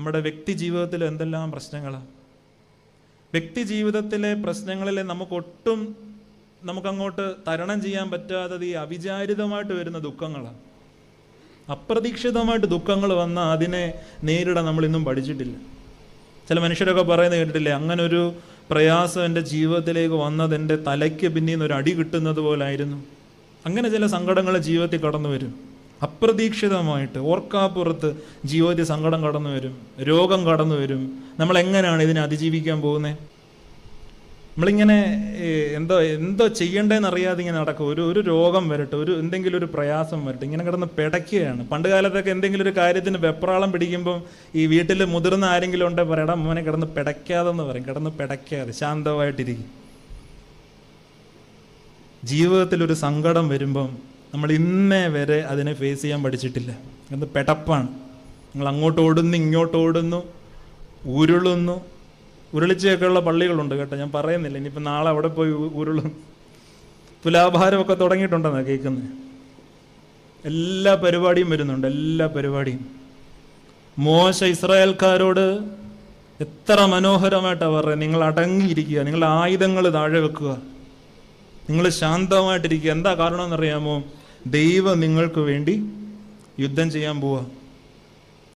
നമ്മുടെ വ്യക്തി ജീവിതത്തിൽ എന്തെല്ലാം പ്രശ്നങ്ങളാണ് വ്യക്തി ജീവിതത്തിലെ പ്രശ്നങ്ങളിൽ നമുക്കൊട്ടും നമുക്കങ്ങോട്ട് തരണം ചെയ്യാൻ പറ്റാത്തത് ഈ അവിചാരിതമായിട്ട് വരുന്ന ദുഃഖങ്ങളാണ് അപ്രതീക്ഷിതമായിട്ട് ദുഃഖങ്ങൾ വന്നാൽ അതിനെ നേരിടാൻ നമ്മൾ ഇന്നും പഠിച്ചിട്ടില്ല. ചില മനുഷ്യരൊക്കെ പറയുന്നത് കേട്ടിട്ടില്ലേ അങ്ങനെ ഒരു പ്രയാസം എന്റെ ജീവിതത്തിലേക്ക് വന്നത് എന്റെ തലയ്ക്ക് പിന്നീന്ന് ഒരു അടി കിട്ടുന്നത് പോലായിരുന്നു. അങ്ങനെ ചില സങ്കടങ്ങൾ ജീവിതത്തിൽ കടന്നു വരും അപ്രതീക്ഷിതമായിട്ട് ഓർക്കാപ്പുറത്ത് ജീവിതത്തിൽ സങ്കടം കടന്നു വരും രോഗം കടന്നു വരും. നമ്മൾ എങ്ങനെയാണ് ഇതിനെ അതിജീവിക്കാൻ പോകുന്നത് നമ്മളിങ്ങനെ എന്തോ എന്തോ ചെയ്യണ്ടേന്ന് അറിയാതെ ഇങ്ങനെ നടക്കും. ഒരു ഒരു രോഗം വരട്ടെ ഒരു എന്തെങ്കിലും ഒരു പ്രയാസം വരട്ടെ ഇങ്ങനെ കിടന്ന് പിടയ്ക്കുകയാണ് പണ്ട് കാലത്തൊക്കെ എന്തെങ്കിലും ഒരു കാര്യത്തിന് വെപ്രാളം പിടിക്കുമ്പം ഈ വീട്ടിൽ മുതിർന്ന ആരെങ്കിലും ഉണ്ടെ പറയടാ മോനെ കിടന്ന് പിടയ്ക്കാതെന്ന് പറയും കിടന്ന് പിടയ്ക്കാതെ ശാന്തമായിട്ടിരിക്കും. ജീവിതത്തിൽ ഒരു സങ്കടം വരുമ്പം നമ്മൾ ഇന്നേ വരെ അതിനെ ഫേസ് ചെയ്യാൻ പഠിച്ചിട്ടില്ല. അത് പെടപ്പാണ്. നിങ്ങൾ അങ്ങോട്ട് ഓടുന്നു ഇങ്ങോട്ട് ഓടുന്നു ഉരുളുന്നു. ഉരുളിച്ചൊക്കെയുള്ള പള്ളികളുണ്ട് കേട്ടോ. ഞാൻ പറയുന്നില്ല. ഇനിയിപ്പോൾ നാളെ അവിടെ പോയി ഉരുളും. തുലാഭാരമൊക്കെ തുടങ്ങിയിട്ടുണ്ടെന്നാണ് കേൾക്കുന്നത് എല്ലാ പരിപാടിയും വരുന്നുണ്ട്. എല്ലാ പരിപാടിയും. മോശ ഇസ്രായേൽക്കാരോട് എത്ര മനോഹരമായിട്ടാണ് പറയുന്നത് നിങ്ങൾ അടങ്ങിയിരിക്കുക. നിങ്ങളുടെ ആയുധങ്ങൾ താഴെ വെക്കുക. നിങ്ങൾ ശാന്തമായിട്ടിരിക്കുക. എന്താ കാരണം എന്നറിയാമോ ദൈവം നിങ്ങൾക്ക് വേണ്ടി യുദ്ധം ചെയ്യാൻ പോവാ.